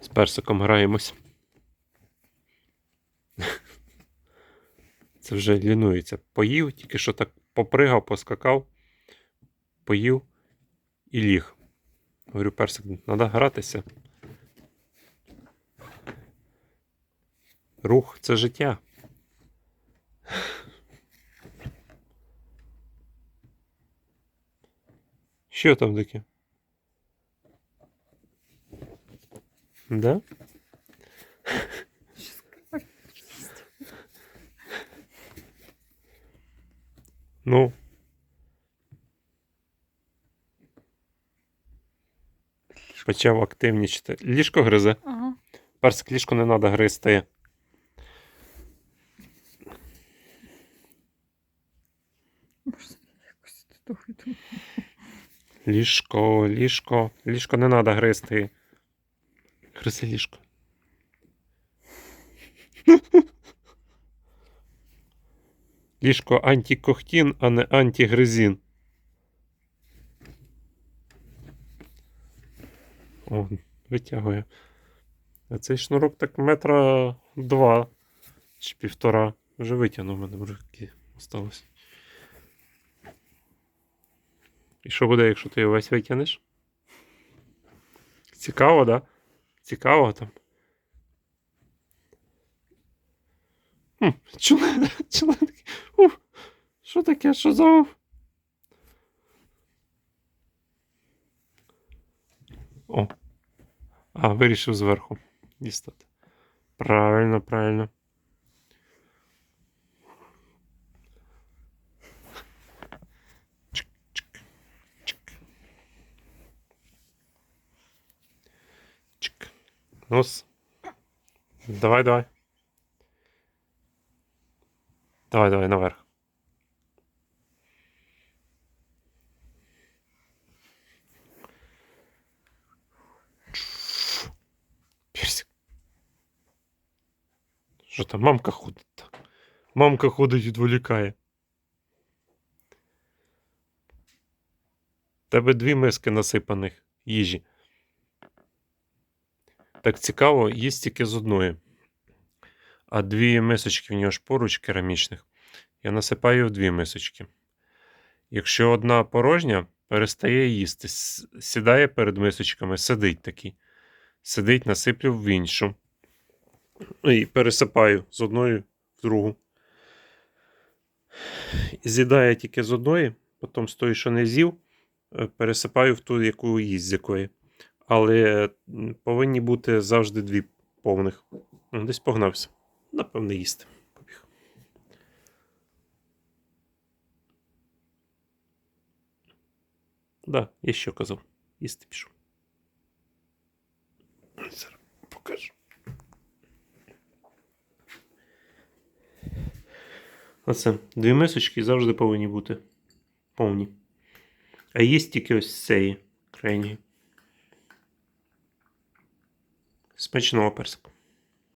З персиком граємось. Це вже лінується. Поїв, тільки що так попригав, поскакав, поїв і ліг. Говорю, персик, треба гратися. Рух це життя. Що там таке? Да? Ну. Почав активнічати. Ліжко гризе. Ага. Персик ліжко не треба гризти. Ліжко, ліжко. Ліжко не треба гризти. Гризи ліжко. Антикохтін, а не антигризін. О, витягує. А цей шнурок так метра два чи півтора. Вже витягнув мене в осталось. І що буде, якщо ти його весь витягнеш? Цікаво, да? Цікаво там. Член, член. такий. Що таке? Що за. О. А, вирішив зверху дістати. Правильно, правильно. Нос. Давай, давай. Давай, давай, наверх. Персик. Що там, мамка ходить? Мамка ходить відволікає. Тебе дві миски насипаних їжі. Так цікаво, їсть тільки з одної. А дві мисочки в нього ж поруч керамічних. Я насипаю в дві мисочки. Якщо одна порожня, перестає їсти. Сідає перед мисочками, сидить такий. Сидить, насиплю в іншу. І пересипаю з одної в другу. З'їдає тільки з одної, потім з тої, що не з'їв, е, пересипаю в ту, яку їсть з якої. Але повинні бути завжди дві повних. Ну, Десь погнався. Напевно, їсти. Побіг. Да, я що казав. Їсти пішов. Зараз покажу. Оце. Дві мисочки завжди повинні бути повні. А є тільки ось цієї крайньої. Смачного персика.